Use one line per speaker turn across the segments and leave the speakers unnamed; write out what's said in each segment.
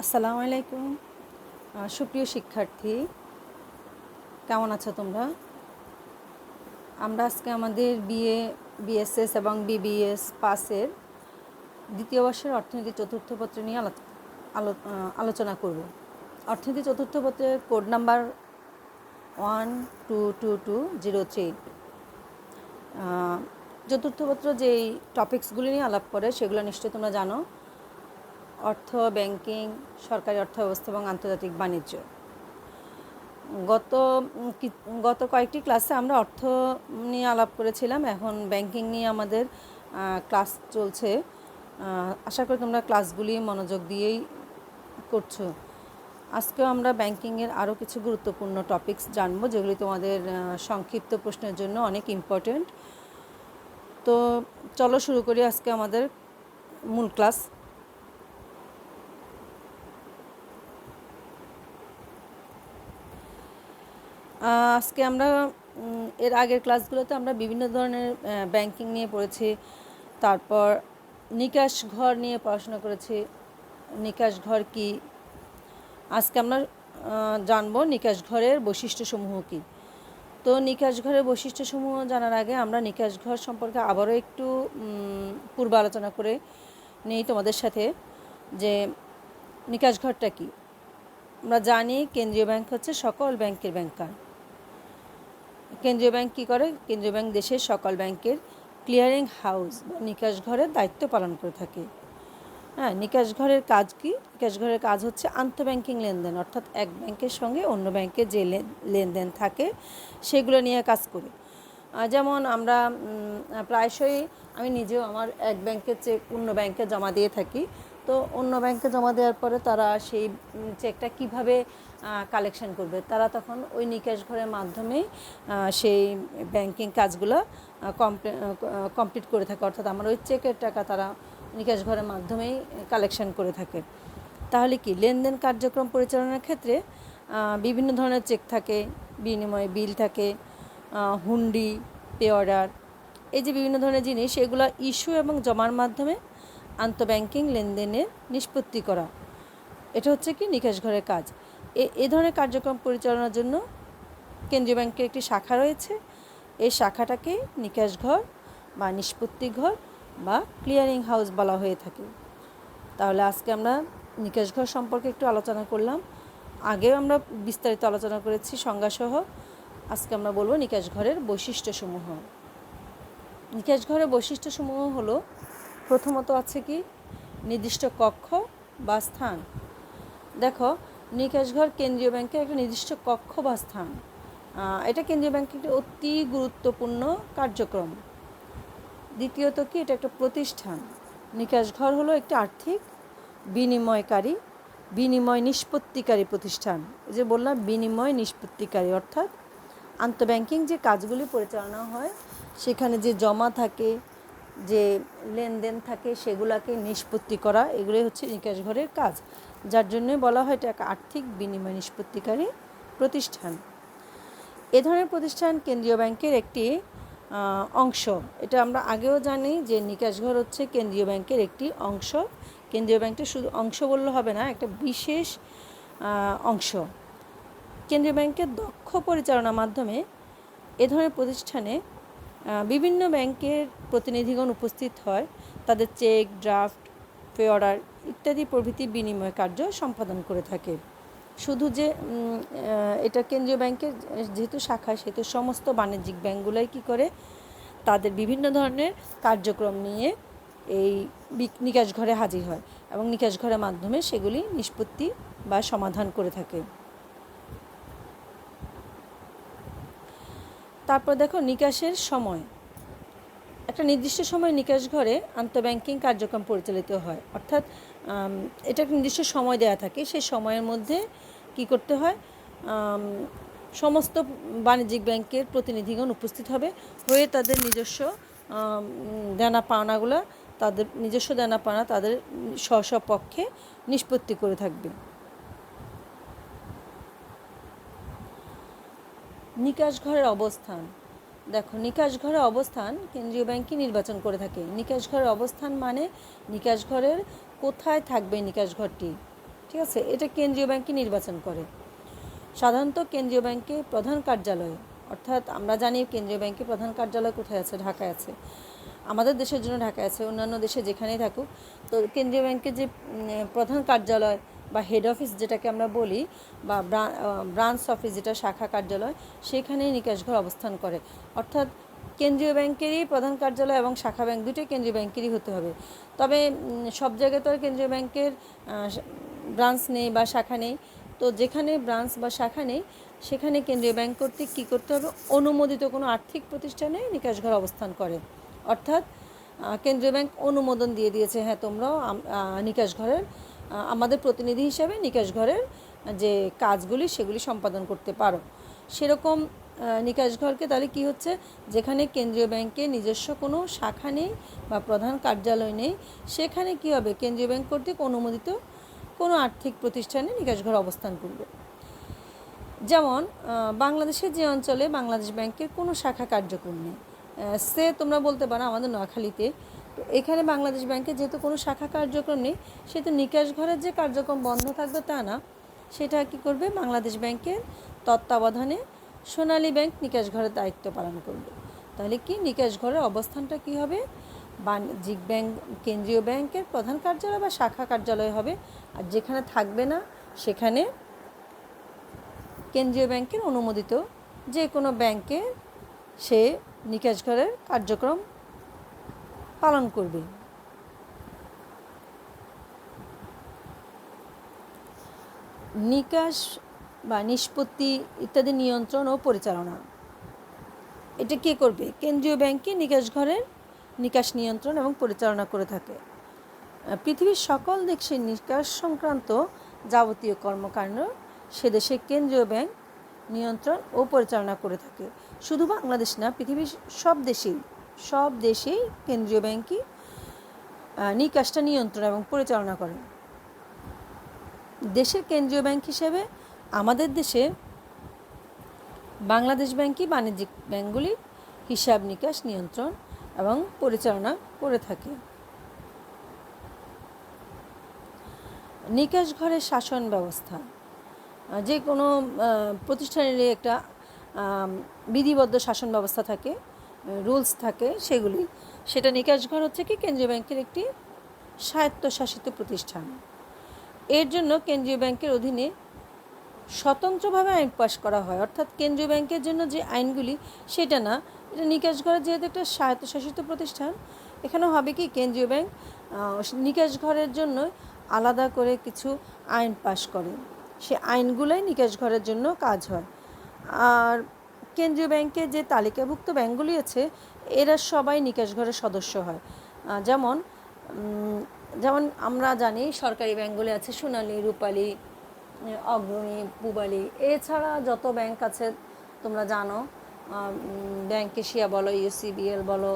আসসালামু আলাইকুম। সুপ্রিয় শিক্ষার্থী, কেমন আছো তোমরা? আমরা আজকে আমাদের বিএ, বিএসএস এবং বিবিএস পাসের দ্বিতীয় বর্ষের অর্থনীতি চতুর্থ পত্র নিয়ে আলো- আলো- আলোচনা করব। অর্থনীতি চতুর্থ পত্রের code number one two two two zero three. চতুর্থ পত্র যেই টপিক্সগুলি নিয়ে আলাপ করে, সেগুলো নিশ্চয়ই তোমরা জানো। অর্থ ব্যাংকিং, সরকারি অর্থ ব্যবস্থা এবং আন্তর্জাতিক বাণিজ্য। গত গত কয়েকটি ক্লাসে আমরা অর্থ নিয়ে আলাপ করেছিলাম। এখন ব্যাংকিং নিয়ে আমাদের ক্লাস চলছে। আশা করি তোমরা ক্লাসগুলি মনোযোগ দিয়েই করছ। আজকেও আমরা ব্যাংকিংয়ের আরও কিছু গুরুত্বপূর্ণ টপিকস জানব, যেগুলি তোমাদের সংক্ষিপ্ত প্রশ্নের জন্য অনেক ইম্পর্টেন্ট। তো চলো শুরু করি আজকে আমাদের মূল ক্লাস। আজকে আমরা এর আগের ক্লাসগুলোতে আমরা বিভিন্ন ধরনের ব্যাংকিং নিয়ে পড়েছি। তারপর নিকাশ ঘর নিয়ে পড়াশোনা করেছি। নিকাশ ঘর কি? আজকে আমরা জানব নিকাশ ঘরের বৈশিষ্ট্যসমূহ কী। তো নিকাশ ঘরের বৈশিষ্ট্যসমূহ জানার আগে আমরা নিকাশ ঘর সম্পর্কে আবারও একটু পূর্ব আলোচনা করে নেই তোমাদের সাথে যে নিকাশ ঘরটা কি। আমরা জানি কেন্দ্রীয় ব্যাংক হচ্ছে সকল ব্যাংকের ব্যাংকার। কেন্দ্রীয় ব্যাংক কী করে? কেন্দ্রীয় ব্যাংক দেশের সকল ব্যাংকের ক্লিয়ারিং হাউস বা নিকাশ ঘরের দায়িত্ব পালন করে থাকে। হ্যাঁ নিকাশ ঘরের কাজ কি? নিকাশ ঘরের কাজ হচ্ছে আন্তঃব্যাংকিং লেনদেন, অর্থাৎ এক ব্যাংকের সঙ্গে অন্য ব্যাংকে যে লেনদেন থাকে, সেগুলো নিয়ে কাজ করে। যেমন আমরা প্রায়শই আমি নিজেও আমার এক ব্যাংকের চেক, অন্য ব্যাংকে জমা দিয়ে থাকি। তো অন্য ব্যাংকে জমা দেওয়ার পরে তারা সেই চেকটা কীভাবে কালেকশন করবে। তারা তখন ওই নিকাশ ঘরের মাধ্যমেই আহ, সেই ব্যাংকিং কাজগুলো কমপ্লিট করে থাকে। অর্থাৎ আমার ওই চেকের টাকা তারা নিকাশ ঘরের মাধ্যমেই কালেকশন করে থাকে। তাহলে কি? লেনদেন কার্যক্রম পরিচালনার ক্ষেত্রে বিভিন্ন ধরনের চেক থাকে বিনিময়ে বিল থাকে হুন্ডি পে অর্ডার এই যে বিভিন্ন ধরনের জিনিস এগুলো ইস্যু এবং জমার মাধ্যমে আন্তঃব্যাংকিং লেনদেনের নিষ্পত্তি করা। এটা হচ্ছে কি? নিকাশ ঘরের কাজ। এ ধরনের কার্যক্রম পরিচালনার জন্য কেন্দ্রীয় ব্যাংকের একটি শাখা রয়েছে। এই শাখাটাকে নিকাশ ঘর বা নিষ্পত্তি ঘর বা ক্লিয়ারিং হাউস বলা হয়ে থাকে। তাহলে আজকে আমরা নিকাশ ঘর সম্পর্কে একটু আলোচনা করলাম। আগেও আমরা বিস্তারিত আলোচনা করেছি সংজ্ঞাসহ। আজকে আমরা বলব নিকাশ ঘরের বৈশিষ্ট্যসমূহ। নিকাশ ঘরের বৈশিষ্ট্যসমূহ হলো, প্রথমত আছে কি? নির্দিষ্ট কক্ষ বা স্থান। দেখো নিকাশ ঘর কেন্দ্রীয় ব্যাংকের একটা নির্দিষ্ট কক্ষ বা স্থান। এটা কেন্দ্রীয় ব্যাংকের একটি অতি গুরুত্বপূর্ণ কার্যক্রম। দ্বিতীয়ত কি, এটা একটা প্রতিষ্ঠান। নিকাশ ঘর হলো একটি আর্থিক বিনিময়কারী, বিনিময় নিষ্পত্তিকারী প্রতিষ্ঠান। যে বললাম, বিনিময় নিষ্পত্তিকারী, অর্থাৎ আন্তঃব্যাংকিং যে কাজগুলি পরিচালনা হয়, সেখানে যে জমা থাকে, যে লেনদেন থাকে, সেগুলাকে নিষ্পত্তি করা, এগুলোই হচ্ছে নিকাশ ঘরের কাজ। যার জন্যই বলা হয় এটা এক আর্থিক বিনিময় নিষ্পত্তিকারী প্রতিষ্ঠান। এ ধরনের প্রতিষ্ঠান কেন্দ্রীয় ব্যাংকের একটি অংশ। এটা আমরা আগেও জানি যে নিকাশঘর হচ্ছে কেন্দ্রীয় ব্যাংকের একটি অংশ। কেন্দ্রীয় ব্যাংকটা শুধু অংশ বললে হবে না, একটা বিশেষ অংশ। কেন্দ্রীয় ব্যাংকের দক্ষ পরিচালনার মাধ্যমে এ ধরনের প্রতিষ্ঠানে বিভিন্ন ব্যাংকের প্রতিনিধিগণ উপস্থিত হয়। তাদের চেক, ড্রাফট পে অর্ডার ইত্যাদি প্রভৃতি বিনিময় কার্য সম্পাদন করে থাকে। শুধু যে এটা কেন্দ্রীয় ব্যাংকের যেহেতু শাখা, সেহেতু সমস্ত বাণিজ্যিক ব্যাংকগুলোই কী করে? তাদের বিভিন্ন ধরনের কার্যক্রম নিয়ে এই নিকাশ ঘরে হাজির হয় এবং নিকাশ ঘরের মাধ্যমে সেগুলি নিষ্পত্তি বা সমাধান করে থাকে। তারপর দেখো, নিকাশের সময়। একটা নির্দিষ্ট সময় নিকাশ ঘরে আন্তঃব্যাংকিং কার্যক্রম পরিচালিত হয়। অর্থাৎ এটা একটা নির্দিষ্ট সময় দেওয়া থাকে। সেই সময়ের মধ্যে কি করতে হয়? সমস্ত বাণিজ্যিক ব্যাংকের প্রতিনিধিগণ উপস্থিত হবে। হয়ে তাদের নিজস্ব দেনা পাওনাগুলো তাদের, নিজস্ব দেনা পাওনা তাদের স্ব পক্ষে নিষ্পত্তি করে থাকবে। নিকাশ ঘরের অবস্থান। দেখো, নিকাশ ঘরের অবস্থান কেন্দ্রীয় ব্যাংকই নির্বাচন করে থাকে। নিকাশ ঘরের অবস্থান মানে নিকাশ ঘরের কোথায় থাকবে নিকাশ ঘরটি, ঠিক আছে? এটা কেন্দ্রীয় ব্যাংকই নির্বাচন করে। সাধারণত কেন্দ্রীয় ব্যাংকে প্রধান কার্যালয়, অর্থাৎ আমরা জানি কেন্দ্রীয় ব্যাংকে প্রধান কার্যালয় কোথায় আছে? ঢাকায় আছে। আমাদের দেশের জন্য ঢাকায় আছে, অন্যান্য দেশে যেখানেই থাকুক। তো কেন্দ্রীয় ব্যাংকের যে প্রধান কার্যালয় বা হেড অফিস যেটাকে আমরা বলি বা ব্রাঞ্চ অফিস যেটা শাখা কার্যালয় সেখানেই নিকাশঘর অবস্থান করে। অর্থাৎ কেন্দ্রীয় ব্যাংকেরই প্রধান কার্যালয় এবং শাখা ব্যাংক দুটোই কেন্দ্রীয় ব্যাংকেরই হতে হবে। তবে সব জায়গায় তো আর কেন্দ্রীয় ব্যাংকের ব্রাঞ্চ নেই বা শাখা নেই। তো যেখানে ব্রাঞ্চ বা শাখা নেই সেখানে কেন্দ্রীয় ব্যাংক কর্তৃক কী করতে হবে? অনুমোদিত কোনো আর্থিক প্রতিষ্ঠানে নিকাশঘর অবস্থান করে। অর্থাৎ কেন্দ্রীয় ব্যাংক অনুমোদন দিয়ে দিয়েছে হ্যাঁ তোমরাও নিকাশঘরের আহ, আমাদের প্রতিনিধি হিসাবে নিকাশ ঘরের যে কাজগুলি সেগুলি সম্পাদন করতে পারো। সেরকম আহ, নিকাশঘরকে তাহলে কি হচ্ছে? যেখানে কেন্দ্রীয় ব্যাংকে নিজস্ব কোনো শাখা নেই বা প্রধান কার্যালয় নেই সেখানে কি হবে? কেন্দ্রীয় ব্যাংক কর্তৃক অনুমোদিত কোনো আর্থিক প্রতিষ্ঠানে নিকাশঘর অবস্থান করবে। যেমন বাংলাদেশের যে অঞ্চলে বাংলাদেশ ব্যাংকের কোনো শাখা কার্যক্রম নেই। সে তোমরা বলতে পারো আমাদের নোয়াখালীতে তো এখানে বাংলাদেশ ব্যাংকে যেহেতু কোনো শাখা কার্যক্রম নেই, সেহেতু নিকাশ ঘরের যে কার্যক্রম বন্ধ থাকবে তা না। সেটা কি করবে? বাংলাদেশ ব্যাংকের তত্ত্বাবধানে সোনালী ব্যাংক নিকাশ ঘরের দায়িত্ব পালন করবে। তাহলে কি? নিকাশ ঘরের অবস্থানটা কি হবে? বাণিজ্যিক ব্যাংক, কেন্দ্রীয় ব্যাংকের প্রধান কার্যালয় বা শাখা কার্যালয় হবে। আর যেখানে থাকবে না, সেখানে কেন্দ্রীয় ব্যাংকের অনুমোদিত যে কোনো ব্যাংকে সে নিকাশ ঘরের কার্যক্রম পালন করবে। নিকাশ বা নিষ্পত্তি ইত্যাদি নিয়ন্ত্রণ ও পরিচালনা। এটা কে করবে? কেন্দ্রীয় ব্যাংকে নিকাশ ঘরের নিকাশ নিয়ন্ত্রণ এবং পরিচালনা করে থাকে। পৃথিবীর সকল দেশের নিকাশ সংক্রান্ত যাবতীয় কর্মকাণ্ড সে দেশে কেন্দ্রীয় ব্যাংক নিয়ন্ত্রণ ও পরিচালনা করে থাকে। শুধু বাংলাদেশ না, পৃথিবীর সব দেশেই সব দেশেই কেন্দ্রীয় ব্যাংকই নিকাশটা নিয়ন্ত্রণ এবং পরিচালনা করে। দেশের কেন্দ্রীয় ব্যাংক হিসেবে আমাদের দেশে বাংলাদেশ ব্যাংকই বাণিজ্যিক ব্যাংকগুলির হিসাব নিকাশ নিয়ন্ত্রণ এবং পরিচালনা করে থাকে। নিকাশ ঘরের শাসন ব্যবস্থা যে কোনো প্রতিষ্ঠানেরই একটা বিধিবদ্ধ শাসন ব্যবস্থা থাকে। রুলস থাকে সেগুলি। সেটা নিকাশ ঘর হচ্ছে কি? কেন্দ্রীয় ব্যাংকের একটি স্বায়ত্তশাসিত প্রতিষ্ঠান। এর জন্য কেন্দ্রীয় ব্যাংকের অধীনে স্বতন্ত্রভাবে আইন পাশ করা হয়। অর্থাৎ কেন্দ্রীয় ব্যাংকের জন্য যে আইনগুলি সেটা না। এটা নিকাশ ঘরের যেহেতু একটা স্বায়ত্তশাসিত প্রতিষ্ঠান এখানে হবে কি? কেন্দ্রীয় ব্যাংক আহ, নিকাশ ঘরের জন্য আলাদা করে কিছু আইন পাশ করে। সে আইনগুলোই নিকাশ ঘরের জন্য কাজ হয়। আর কেন্দ্রীয় ব্যাংকে যে তালিকাভুক্ত ব্যাংকগুলি আছে এরা সবাই নিকাশ ঘরের সদস্য হয়। যেমন যেমন আমরা জানি সরকারি ব্যাংকগুলি আছে সোনালী রূপালী অগ্রণী পুবালী। এছাড়া যত ব্যাংক আছে তোমরা জানো ব্যাংক এশিয়া বলো ইউসিবিএল বলো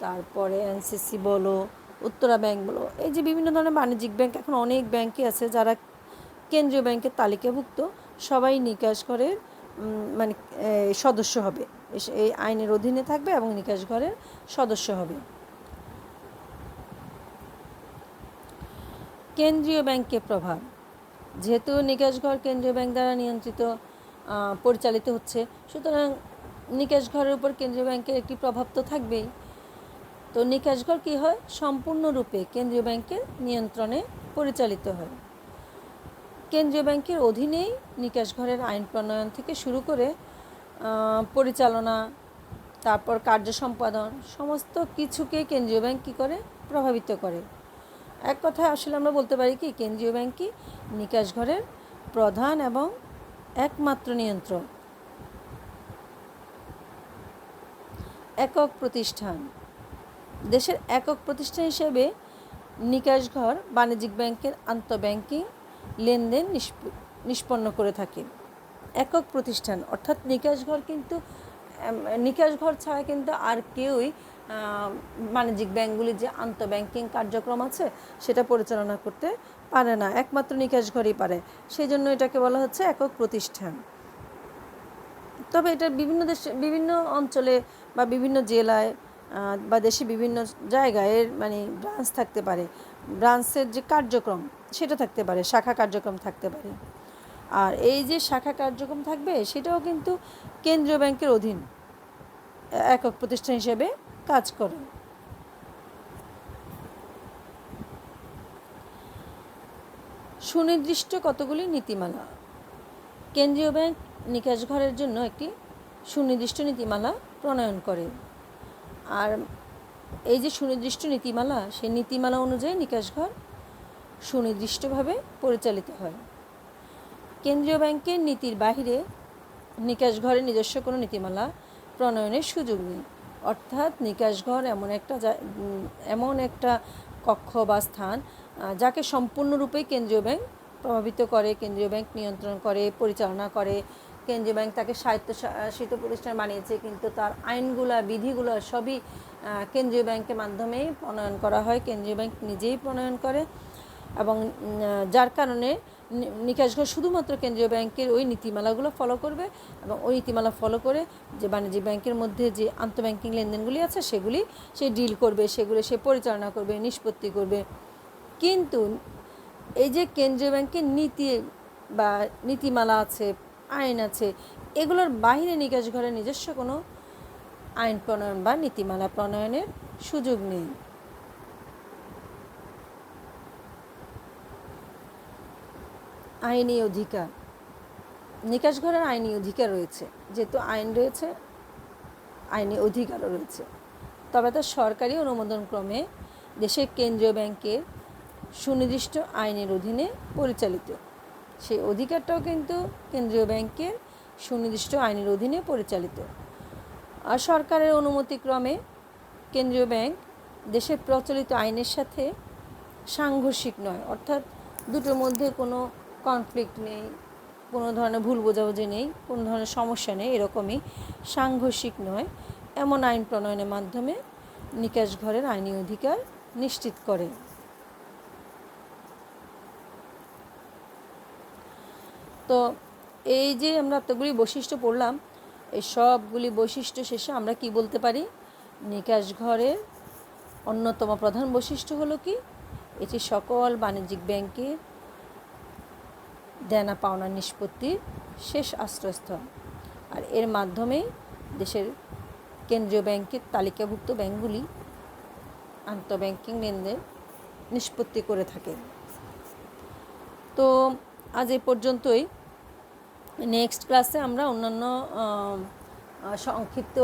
তারপরে এনসিসি বলো উত্তরা ব্যাংক বলো এই যে বিভিন্ন ধরনের বাণিজ্যিক ব্যাংক এখন অনেক ব্যাংকই আছে যারা কেন্দ্রীয় ব্যাংকের তালিকাভুক্ত সবাই নিকাশ উম, মানে সদস্য হবে। এই আইনের অধীনে থাকবে এবং নিকাশ ঘরের সদস্য হবে। কেন্দ্রীয় ব্যাংকের প্রভাব। যেহেতু নিকাশ ঘর কেন্দ্রীয় ব্যাংক দ্বারা নিয়ন্ত্রিত পরিচালিত হচ্ছে, সুতরাং নিকাশ ঘরের উপর কেন্দ্রীয় ব্যাংকের একটি প্রভাব তো থাকবেই। তো নিকাশ ঘর কী হয়? সম্পূর্ণরূপে কেন্দ্রীয় ব্যাংকের নিয়ন্ত্রণে পরিচালিত হয়। কেন্দ্রীয় ব্যাংকের অধীনেই নিকাশ ঘরের আইন প্রণয়ন থেকে শুরু করে পরিচালনা, তারপর কার্য সম্পাদন, সমস্ত কিছুকে কেন্দ্রীয় ব্যাংক কী করে? প্রভাবিত করে। এক কথায় আসলে আমরা বলতে পারি কি, কেন্দ্রীয় ব্যাংকই নিকাশ ঘরের প্রধান এবং একমাত্র নিয়ন্ত্রক। একক প্রতিষ্ঠান। দেশের একক প্রতিষ্ঠান হিসেবে নিকাশ ঘর বাণিজ্যিক ব্যাংকের আন্তঃব্যাংকিং লেনদেন নিষ্পন্ন করে থাকে। একক প্রতিষ্ঠান অর্থাৎ নিকাশ ঘর কিন্তু এম, নিকাশ ঘর ছাড়া কিন্তু আর কেউই বাণিজ্যিক ব্যাংকগুলির যে আন্তঃব্যাংকিং কার্যক্রম আছে সেটা পরিচালনা করতে পারে না। একমাত্র নিকাশ ঘরই পারে। সেই জন্য এটাকে বলা হচ্ছে একক প্রতিষ্ঠান। তবে এটা বিভিন্ন দেশে বিভিন্ন অঞ্চলে বা বিভিন্ন জেলায় বা দেশে বিভিন্ন জায়গায় মানে ব্রাঞ্চ থাকতে পারে। ব্রাঞ্চের যে কার্যক্রম, সেটা থাকতে পারে, শাখা কার্যক্রম থাকতে পারে। আর এই যে শাখা কার্যক্রম থাকবে, সেটাও কিন্তু কেন্দ্রীয় ব্যাংকের অধীন একক প্রতিষ্ঠান হিসেবে কাজ করে। সুনির্দিষ্ট কতগুলি নীতিমালা? কেন্দ্রীয় ব্যাংক নিকাশ ঘরের জন্য একটি সুনির্দিষ্ট নীতিমালা প্রণয়ন করে। আর এই যে সুনির্দিষ্ট নীতিমালা, সেই নীতিমালা অনুযায়ী নিকাশ ঘর সুনির্দিষ্টভাবে পরিচালিত হয়। কেন্দ্রীয় ব্যাংকের নীতির বাহিরে নিকাশ ঘরের নিজস্ব কোনো নীতিমালা প্রণয়নের সুযোগ নেই। অর্থাৎ নিকাশ ঘর এমন একটা এমন একটা কক্ষ বা স্থান যাকে সম্পূর্ণরূপে কেন্দ্রীয় ব্যাংক প্রভাবিত করে, কেন্দ্রীয় ব্যাংক নিয়ন্ত্রণ করে, পরিচালনা করে। কেন্দ্রীয় ব্যাংক তাকে সাহিত্য স্বায়ত্তশাসিত প্রতিষ্ঠান বানিয়েছে, কিন্তু তার আইনগুলা, বিধিগুলো সবই কেন্দ্রীয় ব্যাংকের মাধ্যমেই প্রণয়ন করা হয়, কেন্দ্রীয় ব্যাংক নিজেই প্রণয়ন করে এবং যার কারণে নি- নিকাশঘর শুধুমাত্র কেন্দ্রীয় ব্যাংকের ওই নীতিমালাগুলো ফলো করবে এবং ওই নীতিমালা ফলো করে যে বাণিজ্যিক ব্যাংকের মধ্যে যে আন্তঃব্যাংকিং লেনদেনগুলি আছে সেগুলি সে ডিল করবে, সেগুলো সে পরিচালনা করবে, নিষ্পত্তি করবে। কিন্তু এই যে কেন্দ্রীয় ব্যাংকের নীতি বা নীতিমালা আছে, আইন আছে, এগুলোর বাইরে নিকাশ ঘরের নিজস্ব কোনো আইন প্রণয়ন বা নীতিমালা প্রণয়নের সুযোগ নেই। আইনি অধিকার। নিকাশ ঘরের আইনি অধিকার রয়েছে, যেহেতু আইন রয়েছে, আইনি অধিকারও রয়েছে। তবে তার সরকারি অনুমোদন ক্রমে দেশের কেন্দ্রীয় ব্যাংকের সুনির্দিষ্ট আইনের অধীনে পরিচালিত। সেই অধিকারটাও কিন্তু কেন্দ্রীয় ব্যাংকের সুনির্দিষ্ট আইনের অধীনে পরিচালিত। আর সরকারের অনুমতিক্রমে কেন্দ্রীয় ব্যাংক দেশের প্রচলিত আইনের সাথে সাংঘর্ষিক নয়। অর্থাৎ দুটোর মধ্যে কোনো কনফ্লিক্ট নেই, কোনো ধরনের ভুল বোঝাবুঝি নেই, কোনো ধরনের সমস্যা নেই, এরকমই সাংঘর্ষিক নয়। এমন আইন প্রণয়নের মাধ্যমে নিকাশ ঘরের আইনি অধিকার নিশ্চিত করে। তো এই যে আমরা এতগুলি বৈশিষ্ট্য পড়লাম এই সবগুলি বৈশিষ্ট্য শেষে আমরা কি বলতে পারি? নিকাশ ঘরের অন্যতম প্রধান বৈশিষ্ট্য হলো কি? এটি সকল বাণিজ্যিক ব্যাংকের দেনা পাওনা নিষ্পত্তির শেষ আশ্রয়স্থল। আর এর মাধ্যমে দেশের কেন্দ্রীয় ব্যাংকের তালিকাভুক্ত ব্যাংকগুলি আন্তঃব্যাংকিং লেনদেন নিষ্পত্তি করে থাকে। তো আজ এই পর্যন্তই। নেক্সট ক্লাসে আমরা অন্যান্য সংক্ষিপ্ত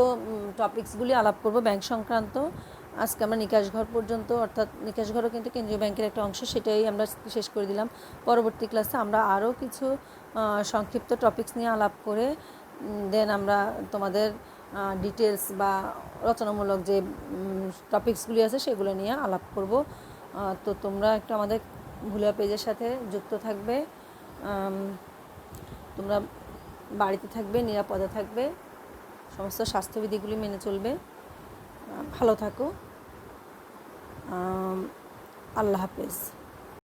টপিকসগুলি আলাপ করব। ব্যাংক সংক্রান্ত। আজকে আমরা নিকাশ ঘর পর্যন্ত, অর্থাৎ নিকাশ ঘরও কিন্তু কেন্দ্রীয় ব্যাংকের একটা অংশ, সেটাই আমরা শেষ করে দিলাম। পরবর্তী ক্লাসে আমরা আরও কিছু সংক্ষিপ্ত টপিকস নিয়ে আলাপ করে দেন আমরা তোমাদের ডিটেলস বা রচনামূলক যে টপিকসগুলি আছে সেগুলো নিয়ে আলাপ করব। তো তোমরা একটু আমাদের ভুলিয়া পেজের সাথে যুক্ত থাকবে। তোমরা বাড়িতে থাকবে নিরাপদে থাকবে সমস্ত স্বাস্থ্যবিধিগুলি মেনে চলবে। ভালো থাকো। আল্লাহ হাফেজ।